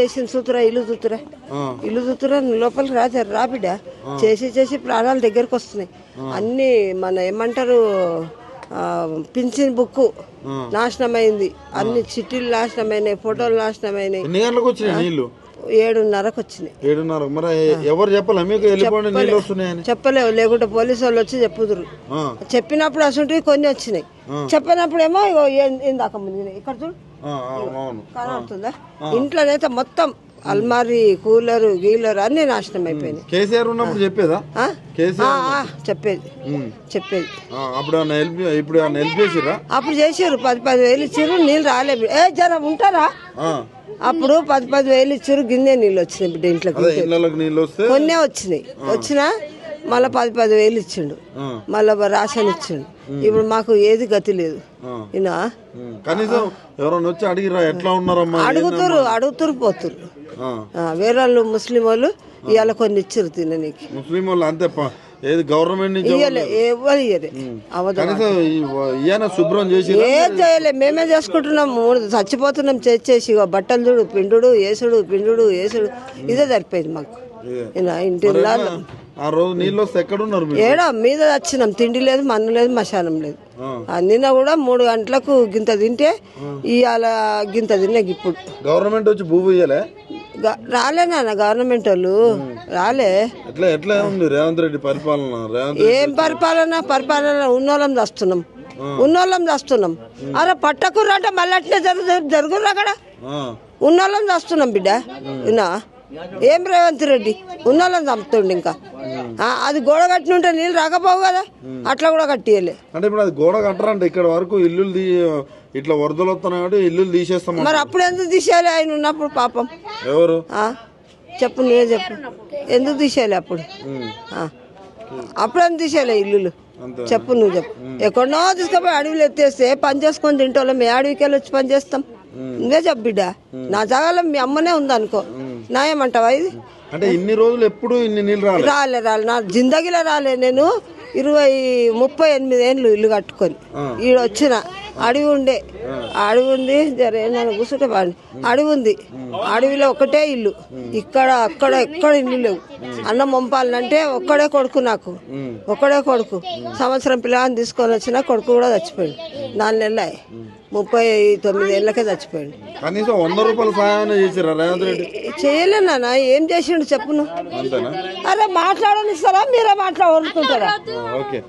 చేసిన సూతురా ఇల్లు చూతురా ఇల్లు చూతురా లోపలికి రాజారు రా బిడ్డ చేసి చేసి ప్రాణాలు దగ్గరకు వస్తున్నాయి. అన్ని మన ఏమంటారు పింఛన్ బుక్ నాశనమైంది. అన్ని చిట్టీలు నాశనమైనాయి ఫోటోలు నాశనమైనాయి. ఏడున్నరకు వచ్చినాయి. ఏడున్నర మరి ఎవరు చెప్పాలి? మీకు వెళ్ళిపోండి నీళ్ళు వస్తున్నాయని. చెప్పలేవు లేకుంటే పోలీసు వాళ్ళు వచ్చి చెప్పుదురు. చెప్పినప్పుడు అసలు కొన్ని వచ్చినాయి. చెప్పినప్పుడు ఏమో ఇగో ఏ- ఇందాక ముందు ఇక్కడ చూడు. కనబడుతుందా? ఇంట్లోనైతే మొత్తం అల్మారీ కూలరు గీలరు అన్ని నాశనం అయిపోయినాయి. కేసీఆర్ ఉన్నప్పుడు చెప్పేదా? చెప్పేది. చెప్పేది. అప్పుడు ఇప్పుడు ఏమన్నా హెల్ప్ చేసిరా అప్పుడు చేసారు పది పది వేలు ఇచ్చారు నీళ్ళు రాలేదు. ఏ జర ఉంటారా? అప్పుడు పది పది వేలు ఇచ్చారు గిన్నె నీళ్ళు వచ్చినాయి బిడ్డ ఇంట్లోకి కొన్నే వచ్చినాయి. వచ్చినా మళ్ళీ పది పది వేలు ఇచ్చిండు. మళ్ళీ రాషన్ ఇచ్చిండు. ఇప్పుడు మాకు ఏది గతి లేదు. కనీసం ఎవరైనా వచ్చి అడిగిరా ఎట్లా ఉన్నారమ్మా అడుగుతురు అడుగుతురు పోతురు. వేరే వాళ్ళు ముస్లిం వాళ్ళు ఇవాళ కొన్ని ఇచ్చారు తిననీకి. ముస్లిం వాళ్ళు అంతే ఏది గవర్నమెంట్ నుంచి శుభ్రం చేసి ఏం చేయలే మేమే చేసుకుంటున్నాం. చచ్చిపోతున్నాం ఇగో బట్టలు చూడు పిండుడు ఏసుడు పిండుడు ఏసుడు. ఇదే సరిపోయింది మాకు. ఈయన ఇంటి ఆ రోజు నీళ్ళు వస్తే ఎక్కడున్నారు ఏడా మీద వచ్చినాం. తిండి లేదు మన్ను లేదు మశానం లేదు. నిన్న కూడా మూడు గంటలకు గింత తింటే ఇవాళ గింత తిన్నా ఇప్పుడు గవర్నమెంట్ వచ్చి భూ ఇయ్యలే రాలే నాన్న గవర్నమెంట్ వాళ్ళు. రాలే. ఎట్లా ఎట్లా ఉంది రేవంత్ రెడ్డి పరిపాలన? ఏం పరిపాలన? పరిపాలన ఉన్నోళ్ళం చేస్తున్నాం. ఉన్నోళ్ళం చేస్తున్నాం. అరే పట్టకుర్ర అంటే మళ్ళీ అట్లే జరుగు జరుగురు అక్కడ? ఉన్నోళ్ళం చేస్తున్నాం బిడ్డ. విన్నా? ఏం రేవంత్ రెడ్డి? ఉన్నోళ్ళం చంపుతుండు ఇంకా. అది గోడ కట్టినుంటే నీళ్ళు రాకపోవు కదా? అట్లా కూడా కట్టియలే. అంటే ఇప్పుడు అది గోడ కట్టరంటే ఇక్కడ వరకు ఇల్లులు తీ ఇట్లా వరదలు వస్తున్నాయి ఇల్లులు తీసేస్తాం మరి అప్పుడు ఎందుకు తీసేయాలి? ఆయన ఉన్నప్పుడు పాపం. ఎవరు? చెప్పు నువ్వే చెప్పు. ఎందుకు తీసేయాలి అప్పుడు. అప్పుడు ఎందుకు తీసేయాలి ఇల్లులు? చెప్పు నువ్వు చెప్పు. ఎక్కడో తీసుకుపోయి అడవిలో ఎత్తేస్తే పని చేసుకొని తింటోళ్ళం. ఏ అడవికి వెళ్ళి వచ్చి పని చేస్తాం? నువ్వే చెప్పు బిడ్డ. నా జాగాలో మీ అమ్మనే ఉందనుకో. నాయమంటావా ఇది? అంటే ఇన్ని రోజులు ఎప్పుడు ఇన్ని నీళ్ళు రాలే? రాలే రాలే. నా జిందగీలో రాలే నేను ఇరవై ముప్పై ఎనిమిది ఏళ్ళు ఇల్లు కట్టుకొని. ఈడ వచ్చిన. అడవి ఉండే. అడవి ఉంది. జర నన్ను కూర్చుంటే బాగుంది అడవి ఉంది. అడవిలో ఒకటే ఇల్లు. ఇక్కడ అక్కడ ఎక్కడ ఇల్లు లేవు. అన్నం పంపాలంటే ఒక్కడే కొడుకు నాకు. ఒక్కడే కొడుకు. సంవత్సరం పిల్లగాని తీసుకొని వచ్చిన కొడుకు కూడా చచ్చిపోయాడు. నాలుగు నెలలు. ముప్పై తొమ్మిది ఏళ్ళకే చచ్చిపోయాడు. కనీసం వంద రూపాయల సహాయం చేసిరా రేవంత్ రెడ్డి? చేయలే నాన్న ఏం చేసిండు చెప్పును అంతేనా? అరే మాట్లాడనిస్తారా? మీరే మాట్లాడుకుంటారా ఆ, ఓకే.